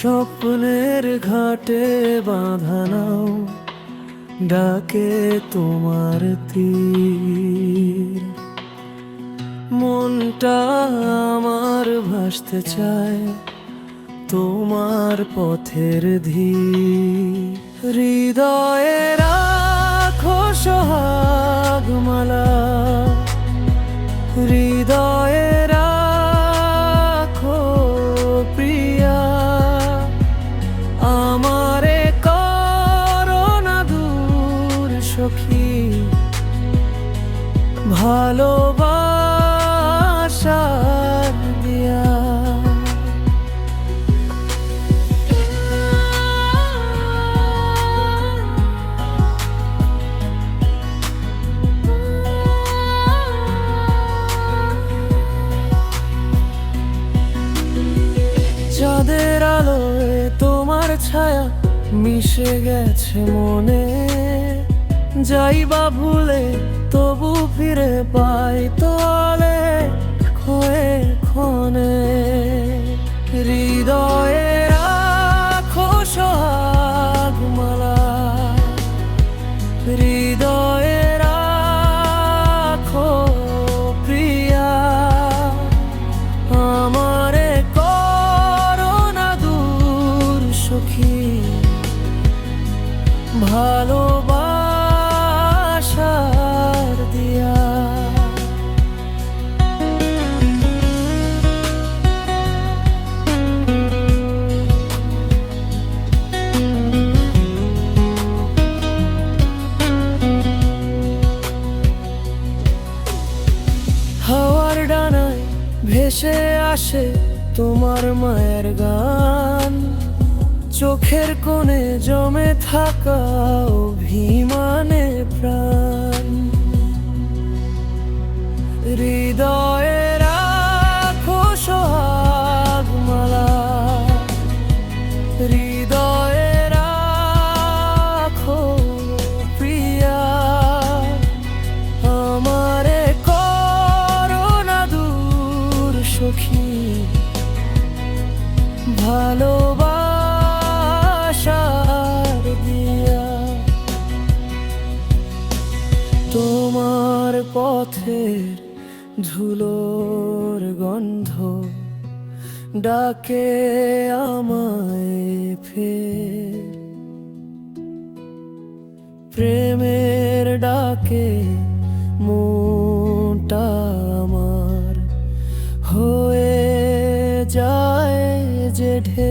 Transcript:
স্বপ্নের ঘাটে বাঁধানাও ডাকে তোমার তীর। মনটা আমার ভাসতে চায় তোমার পথের ধীর। হৃদয়ে রাখো সোহাগ ভালোবাসার দিয়া চাঁদের আলোয় তোমার ছায়া মিশে গেছে মনে। যাইবা ভুলে তবু ফিরে পাই তলে, ক্ষয়ে ক্ষণে। হৃদয়ে রাখো সোহাগ মালা। হৃদয়ে রাখো প্রিয়া। আমারে করোনা দূর সখী। ভালোবাসার হাওয়ার ডানায় ভেসে আসে তোমার মায়ের গান। চোখের কোণে জমে থাকা অভিমানে প্রাণ। হৃদয়ে পথের ধুলোর গন্ধ ডাকে আমায় ফে প্রেমের ডাকে মোটা আমার হয়ে যায় যে ঢে